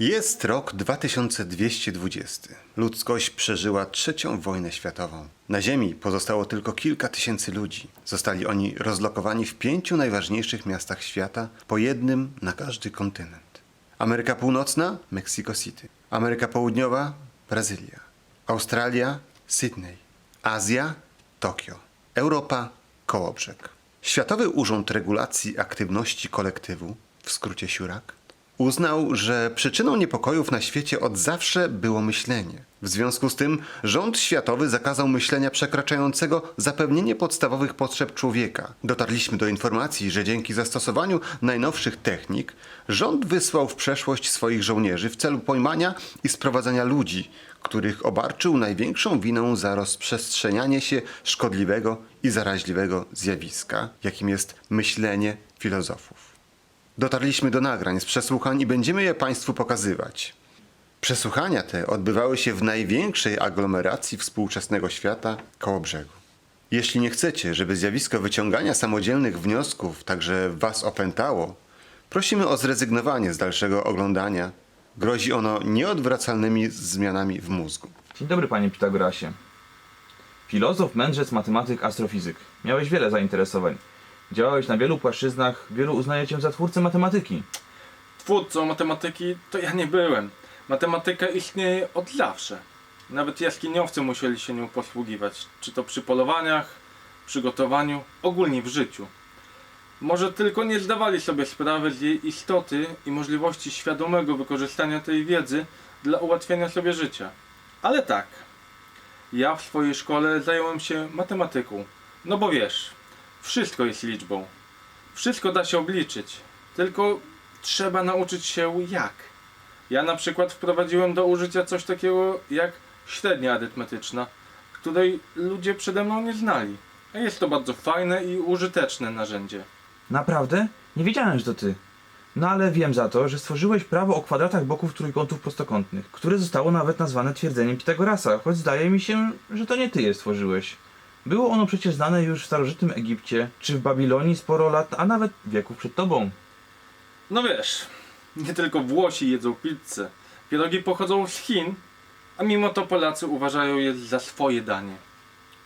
Jest rok 2220. Ludzkość przeżyła trzecią wojnę światową. Na Ziemi pozostało tylko kilka tysięcy ludzi. Zostali oni rozlokowani w pięciu najważniejszych miastach świata, po jednym na każdy kontynent. Ameryka Północna Mexico City. Ameryka Południowa Brazylia. Australia Sydney. Azja Tokio. Europa Kołobrzeg. Światowy Urząd Regulacji Aktywności Kolektywu, w skrócie SIURAK, uznał, że przyczyną niepokojów na świecie od zawsze było myślenie. W związku z tym rząd światowy zakazał myślenia przekraczającego zapewnienie podstawowych potrzeb człowieka. Dotarliśmy do informacji, że dzięki zastosowaniu najnowszych technik rząd wysłał w przeszłość swoich żołnierzy w celu pojmania i sprowadzania ludzi, których obarczył największą winą za rozprzestrzenianie się szkodliwego i zaraźliwego zjawiska, jakim jest myślenie filozofów. Dotarliśmy do nagrań z przesłuchań i będziemy je Państwu pokazywać. Przesłuchania te odbywały się w największej aglomeracji współczesnego świata koło brzegu. Jeśli nie chcecie, żeby zjawisko wyciągania samodzielnych wniosków także Was opętało, prosimy o zrezygnowanie z dalszego oglądania. Grozi ono nieodwracalnymi zmianami w mózgu. Dzień dobry panie Pitagorasie. Filozof, mędrzec, matematyk, astrofizyk. Miałeś wiele zainteresowań. Działałeś na wielu płaszczyznach, wielu uznaje cię za twórcę matematyki. Twórcą matematyki to ja nie byłem. Matematyka istnieje od zawsze. Nawet jaskiniowcy musieli się nią posługiwać, czy to przy polowaniach, przygotowaniu, ogólnie w życiu. Może tylko nie zdawali sobie sprawy z jej istoty i możliwości świadomego wykorzystania tej wiedzy dla ułatwienia sobie życia. Ale tak, ja w swojej szkole zająłem się matematyką. No bo wiesz, wszystko jest liczbą. Wszystko da się obliczyć, tylko trzeba nauczyć się jak. Ja na przykład wprowadziłem do użycia coś takiego jak średnia arytmetyczna, której ludzie przede mną nie znali. A jest to bardzo fajne i użyteczne narzędzie. Naprawdę? Nie wiedziałem, że to ty. No ale wiem za to, że stworzyłeś prawo o kwadratach boków trójkątów prostokątnych, które zostało nawet nazwane twierdzeniem Pitagorasa, choć zdaje mi się, że to nie ty je stworzyłeś. Było ono przecież znane już w starożytnym Egipcie, czy w Babilonii sporo lat, a nawet wieków przed tobą. No wiesz, nie tylko Włosi jedzą pizzę. Pierogi pochodzą z Chin, a mimo to Polacy uważają je za swoje danie.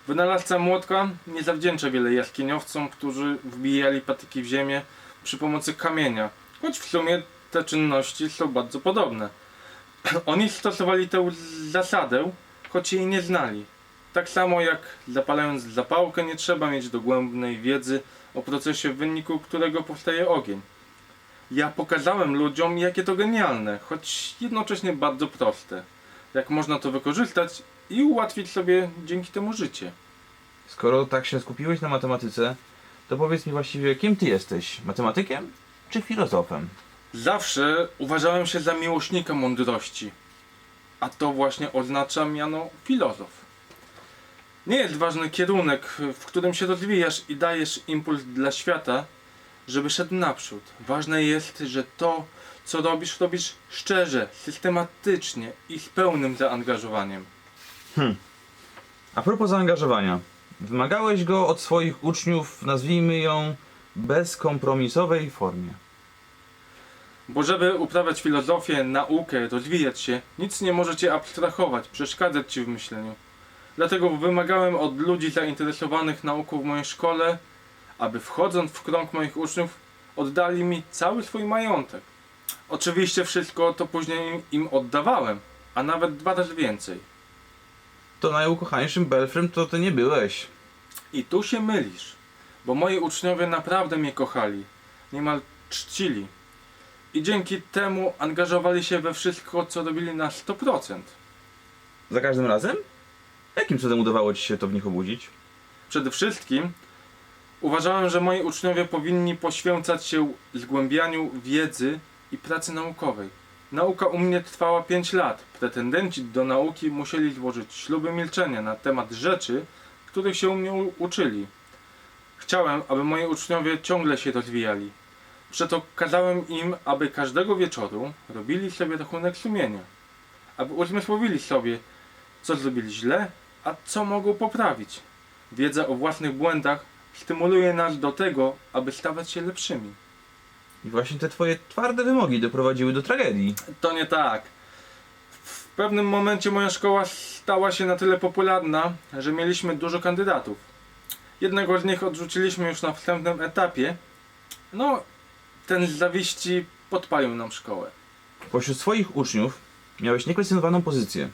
Wynalazca młotka nie zawdzięcza wiele jaskiniowcom, którzy wbijali patyki w ziemię przy pomocy kamienia, choć w sumie te czynności są bardzo podobne. Oni stosowali tę zasadę, choć jej nie znali. Tak samo jak zapalając zapałkę nie trzeba mieć dogłębnej wiedzy o procesie w wyniku którego powstaje ogień. Ja pokazałem ludziom, jakie to genialne, choć jednocześnie bardzo proste. Jak można to wykorzystać i ułatwić sobie dzięki temu życie. Skoro tak się skupiłeś na matematyce, to powiedz mi właściwie, kim ty jesteś? Matematykiem czy filozofem? Zawsze uważałem się za miłośnika mądrości, a to właśnie oznacza miano filozof. Nie jest ważny kierunek, w którym się rozwijasz i dajesz impuls dla świata, żeby szedł naprzód. Ważne jest, że to, co robisz, robisz szczerze, systematycznie i z pełnym zaangażowaniem. A propos zaangażowania. Wymagałeś go od swoich uczniów, nazwijmy ją, bezkompromisowej formie. Bo żeby uprawiać filozofię, naukę, rozwijać się, nic nie może cię abstrahować, przeszkadzać ci w myśleniu. Dlatego wymagałem od ludzi zainteresowanych nauką w mojej szkole, aby wchodząc w krąg moich uczniów, oddali mi cały swój majątek. Oczywiście wszystko to później im oddawałem, a nawet dwa razy więcej. To najukochańszym Belfrem to ty nie byłeś. I tu się mylisz, bo moi uczniowie naprawdę mnie kochali, niemal czcili. I dzięki temu angażowali się we wszystko, co robili na 100%. Za każdym razem? Jakim cudem udawało ci się to w nich obudzić? Przede wszystkim uważałem, że moi uczniowie powinni poświęcać się zgłębianiu wiedzy i pracy naukowej. Nauka u mnie trwała 5 lat. Pretendenci do nauki musieli złożyć śluby milczenia na temat rzeczy, których się u mnie uczyli. Chciałem, aby moi uczniowie ciągle się rozwijali. Przeto kazałem im, aby każdego wieczoru robili sobie rachunek sumienia. Aby uzmysłowili sobie, co zrobili źle, a co mogą poprawić. Wiedza o własnych błędach stymuluje nas do tego, aby stawać się lepszymi. I właśnie te twoje twarde wymogi doprowadziły do tragedii. To nie tak. W pewnym momencie moja szkoła stała się na tyle popularna, że mieliśmy dużo kandydatów. Jednego z nich odrzuciliśmy już na wstępnym etapie. No, ten z zawiści podpalił nam szkołę. Pośród swoich uczniów miałeś niekwestionowaną pozycję.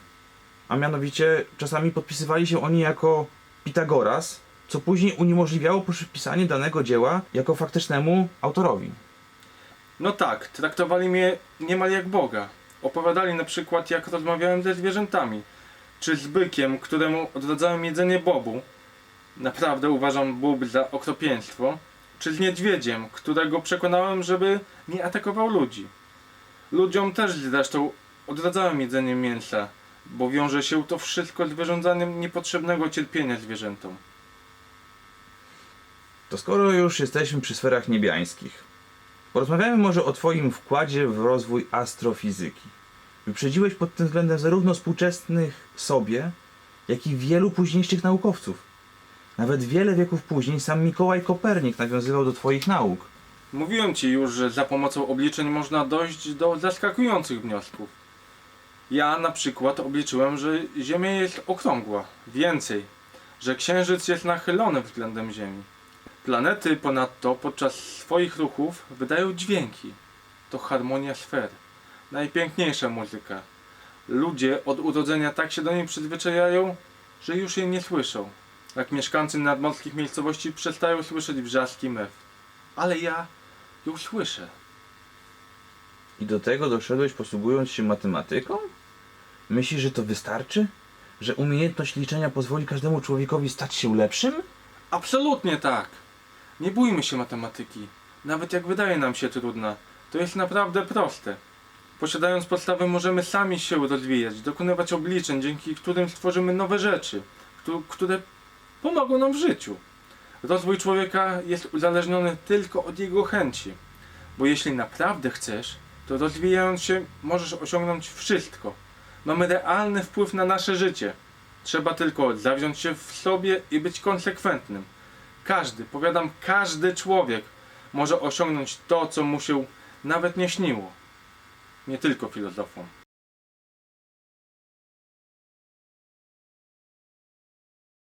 A mianowicie czasami podpisywali się oni jako Pitagoras, co później uniemożliwiało przypisanie danego dzieła jako faktycznemu autorowi. No tak, traktowali mnie niemal jak Boga. Opowiadali na przykład, jak rozmawiałem ze zwierzętami. Czy z bykiem, któremu odradzałem jedzenie bobu. Naprawdę uważam bób za okropieństwo. Czy z niedźwiedziem, którego przekonałem, żeby nie atakował ludzi. Ludziom też zresztą odradzałem jedzenie mięsa, bo wiąże się to wszystko z wyrządzaniem niepotrzebnego cierpienia zwierzętom. To skoro już jesteśmy przy sferach niebiańskich, porozmawiamy może o Twoim wkładzie w rozwój astrofizyki. Wyprzedziłeś pod tym względem zarówno współczesnych sobie, jak i wielu późniejszych naukowców. Nawet wiele wieków później sam Mikołaj Kopernik nawiązywał do Twoich nauk. Mówiłem ci już, że za pomocą obliczeń można dojść do zaskakujących wniosków. Ja na przykład obliczyłem, że Ziemia jest okrągła. Więcej, że Księżyc jest nachylony względem Ziemi. Planety ponadto podczas swoich ruchów wydają dźwięki. To harmonia sfer. Najpiękniejsza muzyka. Ludzie od urodzenia tak się do niej przyzwyczajają, że już jej nie słyszą. Jak mieszkańcy nadmorskich miejscowości przestają słyszeć wrzaski mew. Ale ja ją słyszę. I do tego doszedłeś posługując się matematyką? Myślisz, że to wystarczy? Że umiejętność liczenia pozwoli każdemu człowiekowi stać się lepszym? Absolutnie tak. Nie bójmy się matematyki. Nawet jak wydaje nam się trudna, to jest naprawdę proste. Posiadając podstawy możemy sami się rozwijać, dokonywać obliczeń, dzięki którym stworzymy nowe rzeczy, któ- które pomogą nam w życiu. Rozwój człowieka jest uzależniony tylko od jego chęci, bo jeśli naprawdę chcesz, to rozwijając się możesz osiągnąć wszystko. Mamy realny wpływ na nasze życie. Trzeba tylko zawziąć się w sobie i być konsekwentnym. Każdy, powiadam, każdy człowiek może osiągnąć to, co mu się nawet nie śniło. Nie tylko filozofom.